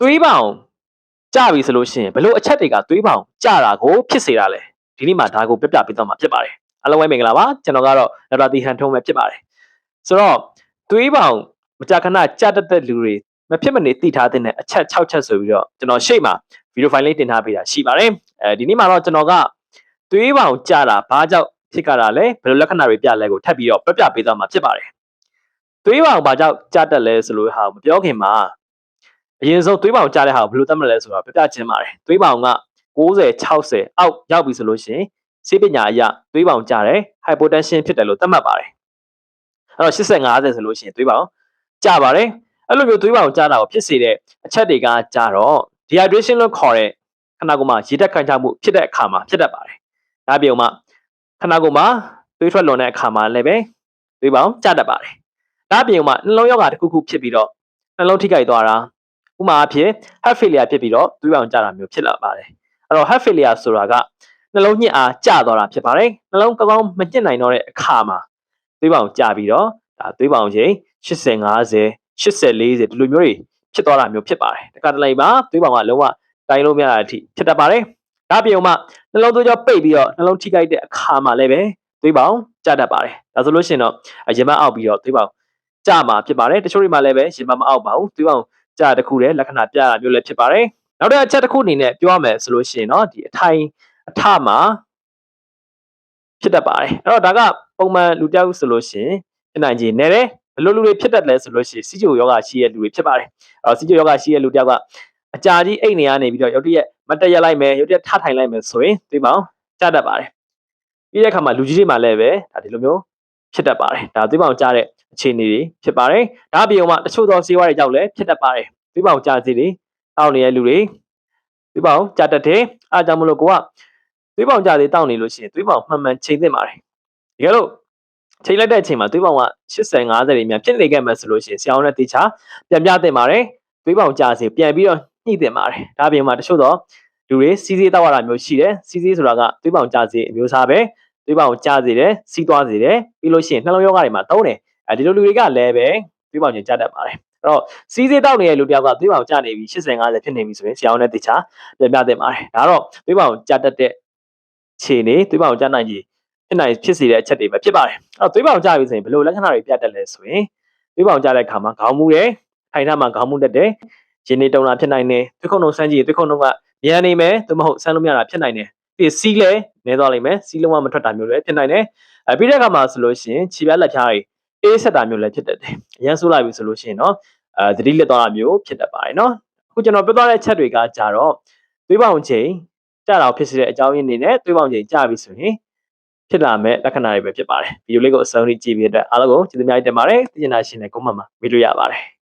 သွေးပေါင်ကြပြီဆိုလို့ရှိရင်ဘလို့အချက်တွေကသွေးပေါင်ကြတာကိုဖြစ်စေတာလဲဒီနေ့မှာဒါကိုပြပြပေးသွားမှာဖြစ်ပါတယ်အားလုံးပဲမင်္ဂလာပါကျွန်တော်ကတော့ဒေါက်တာတီဟန်ထုံးပဲဖြစ်ပါတယ်ဆိုတော့သွေးပေါင်မကြာခဏကြတတ်တဲ့လူတွေမဖြစ်မနေသိထားတဲ့အချက်6ချက်ဆိုပြီးတော့ကျွန်တော်ရှေ့မှာဗီဒီယိုဖိုင်လေးတင်ထားပေးတာရှိပါတယ်အဲဒီနေ့မှာတော့ကျွန်တော်ကသွေးပေါင်ကြတာဘာကြောင့်ဖြစ်ကြတာလဲဘယ်လိုလက္ခဏာတွေပြလဲကိုထပ်ပြီးတော့ပြပြပေးသွားမှာဖြစ်ပါတယ်သွေးပေါင်ဘာကြောင့်ကြတတ်လဲဆိုလို့ဟာမပြောခင်မှာ အရင်ဆုံးသွေးပေါင်ကြတဲ့ဟာကိုဘယ်လိုသတ်မှတ်လဲဆိုတော့ပြပြချင်းပါတယ်သွေးပေါင်က90 60အောက်ရောက်ပြီဆိုလို့ရှိရင်ဆေးပညာအရသွေးပေါင်ကြတယ် hypotension ဖြစ်တယ်လို့သတ်မှတ်ပါတယ်အဲ့တော့85 50ဆိုလို့ရှိရင်သွေးပေါင်ကြပါတယ်အဲ့လိုမျိုးသွေးပေါင်ကြတာကိုဖြစ်စေတဲ့အချက်တွေကကြတော့ dehydration လို့ခေါ်တဲ့ခန္ဓာကိုယ်မှာရေဓာတ်ခံချမှုဖြစ်တဲ့အခါမှာဖြစ်တတ်ပါတယ်ဒါပြုံမှခန္ဓာကိုယ်မှာသွေးထွက်လွန်တဲ့အခါမှာလည်းပဲသွေးပေါင်ကြတတ်ပါတယ်ဒါပြုံမှနှလုံးရောဂါတစ်ခုခုဖြစ်ပြီးတော့နှလုံးထိခိုက်သွားတာ ဥပမာအဖြစ် heart failure ဖြစ်ပြီးတော့သွေးပေါင်ကြတာမျိုးဖြစ်လာပါတယ်အဲ့တော့ heart failure ဆိုတာကနှလုံးညစ်အားကျသွားတာဖြစ်ပါတယ်နှလုံးကောင်းကောင်းမညစ်နိုင်တော့တဲ့အခါမှာသွေးပေါင်ကျပြီးတော့ဒါသွေးပေါင်ချိန်80 50 80 40ဒီလိုမျိုးတွေဖြစ်သွားတာမျိုးဖြစ်ပါတယ်တခါတလေမှာသွေးပေါင်ကလုံးဝတိုင်းလို့မရတဲ့အထိဖြစ်တတ်ပါတယ်ဒါပြုံမှနှလုံးသွေးကြောပိတ်ပြီးတော့နှလုံးထိခိုက်တဲ့အခါမှာလည်းပဲသွေးပေါင်ကျတတ်ပါတယ်ဒါဆိုလို့ရှိရင်တော့ရင်မအောက်ပြီးတော့သွေးပေါင်ကျမှာဖြစ်ပါတယ်တချို့တွေမှာလည်းပဲရင်မမအောက်ပါဘူးသွေးပေါင် ကျတခုတဲ့လက္ခဏာပြတာမျိုးလည်းဖြစ်ပါတယ်နောက်တစ်အချက်တစ်ခုအနေနဲ့ပြောရမယ်ဆိုလို့ရှိရင်တော့ဒီအထိုင်အထမှာဖြစ်တတ်ပါတယ်အဲ့တော့ဒါကပုံမှန်လူတယောက်ဆိုလို့ရှိရင်ဖြစ်နိုင်ခြေနဲ့တယ်ဘယ်လိုလူတွေဖြစ်တတ်လဲဆိုလို့ရှိရင်စီချိုယောဂရှိတဲ့လူတွေဖြစ်ပါတယ်အဲ့တော့စီချိုယောဂရှိတဲ့လူတယောက်ကအကြာကြီးအိတ်နေရနေပြီးတော့ရုတ်တရက်မတက်ရက်လိုက်မယ်ရုတ်တရက်ထထိုင်လိုက်မယ်ဆိုရင်ဒီပေါင်းကြတတ်ပါတယ်ပြီးတဲ့အခါမှာလူကြီးတွေမှာလည်းပဲဒါဒီလိုမျိုးဖြစ်တတ်ပါတယ်ဒါသွေးပေါင်ကြားတဲ့ အခြေအနေတွေဖြစ်ပါတယ်ဒါအပြင်မှာတချို့သောဆေးဝါးတွေကြောင့်လည်းဖြစ်တတ်ပါတယ်သွေးပေါင်ကြားစေတွေတောက်နေတဲ့လူတွေသွေးပေါင်ကြားတတ်တယ်အားကြောင့်မလို့ကိုကသွေးပေါင်ကြားစေတောက်နေလို့ရှိရင်သွေးပေါင်မှန်မှန်ချိန်သင့်ပါတယ်တကယ်လို့ချိန်လိုက်တဲ့အချိန်မှာသွေးပေါင်က80 50တွေများဖြစ်နေခဲ့မှဆိုလို့ရှိရင်ဆရာဝန်နဲ့တေချာပြန်ပြသင့်ပါတယ်သွေးပေါင်ကြားစေပြန်ပြီးတော့ညှိသင့်ပါတယ်ဒါအပြင်မှာတချို့သောလူတွေစီးစေးတောက်ရတာမျိုးရှိတယ်စီးစေးဆိုတာကသွေးပေါင်ကြားစေအမျိုးအစားပဲသွေးပေါင်ကြားစေတယ်စီးသွားစေတယ်ပြီးလို့ရှိရင်နှလုံးရောဂါတွေမှာသုံးတယ် အဲဒီလိုလူတွေကလည်းပဲသွေးပေါင်ကျကြားတတ်ပါတယ်အဲ့တော့စီးစေးတောက်နေတဲ့လူတယောက်ကသွေးပေါင်ကျနေပြီ80 50ဖြစ်နေပြီဆိုရင်ဆရာဝန်နဲ့တေချာပြန်ပြသင့်ပါတယ်ဒါတော့သွေးပေါင်ကျတတ်တဲ့ခြေနေသွေးပေါင်ကျနိုင်ကြီးဖြစ်နိုင်ဖြစ်စေတဲ့အချက်တွေပဲဖြစ်ပါတယ်အဲ့တော့သွေးပေါင်ကျပြီဆိုရင်ဘယ်လိုလက္ခဏာတွေပြတတ်လဲဆိုရင်သွေးပေါင်ကျတဲ့အခါမှာခေါင်းမူတယ်ထိုင်ထမှာခေါင်းမူတက်တယ်ရင်နေတုံတာဖြစ်နိုင်တယ်သွေးခုံလုံးစမ်းကြည့်သွေးခုံလုံးကမြန်နေမယ်သို့မဟုတ်ဆန်းလို့မရတာဖြစ်နိုင်တယ်ပြီးစီးလဲနေသွားလိမ့်မယ်စီးလုံးဝမထွက်တာမျိုးလည်းဖြစ်နိုင်တယ်အဲပြီးတဲ့အခါမှာဆိုလို့ရှိရင်ခြေပြားလက်ဖြားတွေ အေးဆက်တာမျိုးလည်းဖြစ်တတ်တယ်အရန်ဆိုးလိုက်ပြီဆိုလို့ရှိရင်တော့အဲသတိလက်သွားတာမျိုးဖြစ်တတ်ပါတယ်နော်အခုကျွန်တော်ပြောသွားတဲ့ချက်တွေကကြတော့သွေးပေါင်ချိန်ကြတာဖြစ်စေတဲ့အကြောင်းရင်းအနေနဲ့သွေးပေါင်ချိန်ကြပြီဆိုရင်ဖြစ်လာမဲ့လက္ခဏာတွေပဲဖြစ်ပါတယ်ဗီဒီယိုလေးကိုအဆုံးထိကြည့်ပြီးတဲ့အတွက်အားလုံးကိုကျေးဇူးများတင်ပါတယ်သိချင်တာရှင်တဲ့ comment မှာမေးလို့ရပါတယ်